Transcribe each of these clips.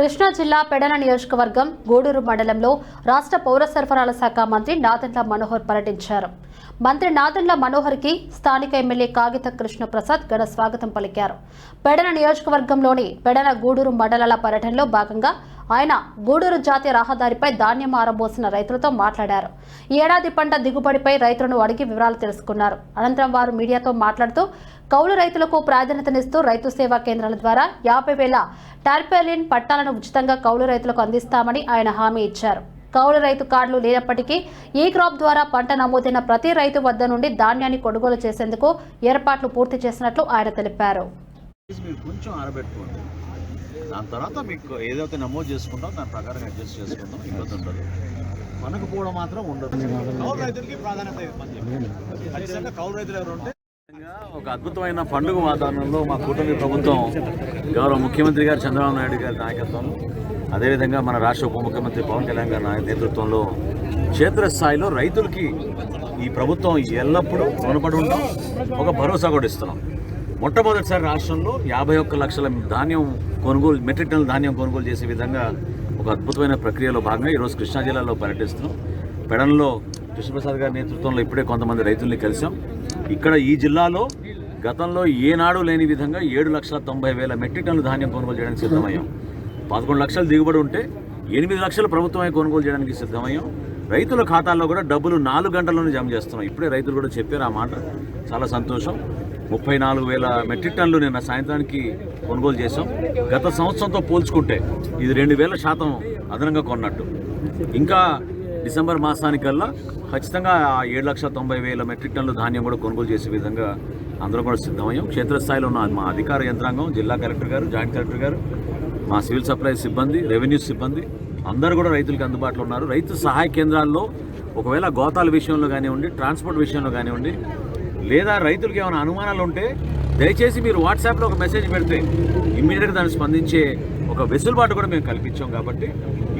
కృష్ణా జిల్లా పెడన నియోజకవర్గం గూడూరు మండలంలో రాష్ట్ర పౌర సరఫరాల శాఖ మంత్రి నాదెండ్ల మనోహర్ పర్యటించారు. మంత్రి నాదెండ్ల మనోహర్కి స్థానిక ఎమ్మెల్యే కాగిత కృష్ణప్రసాద్ ఘన స్వాగతం పలికారు. పెడన నియోజకవర్గంలోని పెడన గూడూరు మండలాల పర్యటనలో భాగంగా ఆయన గూడూరు జాతీయ రహదారిపై ధాన్యం ఆరబోసిన రైతులతో మాట్లాడారు. ఏడాది పంట దిగుబడిపై రైతులను అడిగి వివరాలు తెలుసుకున్నారు. అనంతరం వారు మీడియాతో మాట్లాడుతూ కౌలు రైతులకు ప్రాధాన్యతనిస్తూ రైతు సేవా కేంద్రాల ద్వారా యాభై వేల టార్పెలిన్ పట్టాలను ఉచితంగా కౌలు రైతులకు అందిస్తామని ఆయన హామీ ఇచ్చారు. కౌలు రైతు కార్డులు లేనప్పటికీ ఈ క్రాప్ ద్వారా పంట నమోదైన ప్రతి రైతు వద్ద నుండి ధాన్యాన్ని కొనుగోలు చేసేందుకు ఏర్పాట్లు పూర్తి చేసినట్లు ఆయన తెలిపారు. కొంచెం ఆరబెట్టుకోండి. దాని తర్వాత మీకు ఏదైతే నమోదు చేసుకుంటాం దాని ప్రకారం అడ్జస్ట్ చేసుకుందాం ఇబ్బంది ఉండదు. మనకు కూడా మాత్రం ఉండదు. కౌలు రైతులకి ప్రాధాన్యత ఖచ్చితంగా కౌలు రైతులు ఎవరు ఉంటే ఒక అద్భుతమైన పండుగ వాతావరణంలో మా కూటమి ప్రభుత్వం గౌరవ ముఖ్యమంత్రి గారు చంద్రబాబు నాయుడు గారి నాయకత్వంలో అదేవిధంగా మన రాష్ట్ర ఉప ముఖ్యమంత్రి పవన్ కళ్యాణ్ గారి నేతృత్వంలో క్షేత్రస్థాయిలో రైతులకి ఈ ప్రభుత్వం ఎల్లప్పుడూ రుణపడి ఉంటాం. ఒక భరోసా కూడా ఇస్తున్నాం. మొట్టమొదటిసారి రాష్ట్రంలో యాభై ఒక్క లక్షల ధాన్యం కొనుగోలు మెట్రిక్ టన్నుల ధాన్యం కొనుగోలు చేసే విధంగా ఒక అద్భుతమైన ప్రక్రియలో భాగంగా ఈరోజు కృష్ణా జిల్లాలో పర్యటిస్తున్నాం. పెడన్లో కృష్ణప్రసాద్ గారి నేతృత్వంలో ఇప్పుడే కొంతమంది రైతుల్ని కలిసాం ఇక్కడ ఈ జిల్లాలో గతంలో ఏనాడు లేని విధంగా ఏడు లక్షల తొంభై వేల మెట్రిక్ టన్నుల ధాన్యం కొనుగోలు చేయడానికి సిద్ధమయ్యాం. పదకొండు లక్షలు దిగుబడి ఉంటే ఎనిమిది లక్షలు ప్రభుత్వమే కొనుగోలు చేయడానికి సిద్ధమయ్యాం. రైతుల ఖాతాల్లో కూడా డబ్బులు నాలుగు గంటల్లోనే జమ చేస్తున్నాం. ఇప్పుడే రైతులు కూడా చెప్పారు ఆ మాట. చాలా సంతోషం. ముప్పై నాలుగు వేల మెట్రిక్ టన్నులు నిన్న సాయంత్రానికి కొనుగోలు చేశాం. గత సంవత్సరంతో పోల్చుకుంటే ఇది రెండు వేల శాతం అదనంగా కొన్నట్టు. ఇంకా డిసెంబర్ మాసానికల్లా ఖచ్చితంగా ఆ ఏడు లక్షల తొంభై వేల మెట్రిక్ టన్నుల ధాన్యం కూడా కొనుగోలు చేసే విధంగా అందరూ కూడా సిద్ధమయ్యాం. క్షేత్రస్థాయిలో ఉన్న మా అధికార యంత్రాంగం జిల్లా కలెక్టర్ గారు జాయింట్ కలెక్టర్ గారు మా సివిల్ సప్లై సిబ్బంది రెవెన్యూ సిబ్బంది అందరూ కూడా రైతులకు అందుబాటులో ఉన్నారు. రైతు సహాయ కేంద్రాల్లో ఒకవేళ గోతాల విషయంలో కానివ్వండి ట్రాన్స్పోర్ట్ విషయంలో కానివ్వండి లేదా రైతులకు ఏమైనా అనుమానాలు ఉంటే దయచేసి మీరు వాట్సాప్లో ఒక మెసేజ్ పెడితే ఇమ్మీడియట్గా దాన్ని స్పందించే ఒక వెసులుబాటు కూడా మేము కల్పించాం కాబట్టి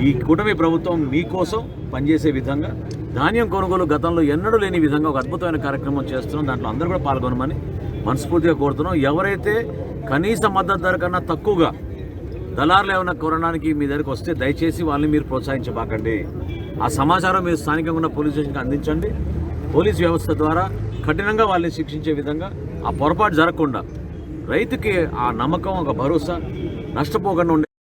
ఈ కూటమి ప్రభుత్వం మీకోసం పనిచేసే విధంగా ధాన్యం కొనుగోలు గతంలో ఎన్నడూ లేని విధంగా ఒక అద్భుతమైన కార్యక్రమం చేస్తున్నాం. దాంట్లో అందరూ కూడా పాల్గొనమని మనస్ఫూర్తిగా కోరుతున్నాం. ఎవరైతే కనీస మద్దతు ధర కన్నా తక్కువగా దళారులు ఏమైనా కొనడానికి మీ దగ్గరికి వస్తే దయచేసి వాళ్ళని మీరు ప్రోత్సహించబాకండి. ఆ సమాచారం మీరు స్థానికంగా ఉన్న పోలీస్ స్టేషన్కి అందించండి. పోలీస్ వ్యవస్థ ద్వారా కఠినంగా వాళ్ళని శిక్షించే విధంగా ఆ పొరపాటు జరగకుండా రైతుకి ఆ నమ్మకం ఒక భరోసా నష్టపోకుండా ఉండే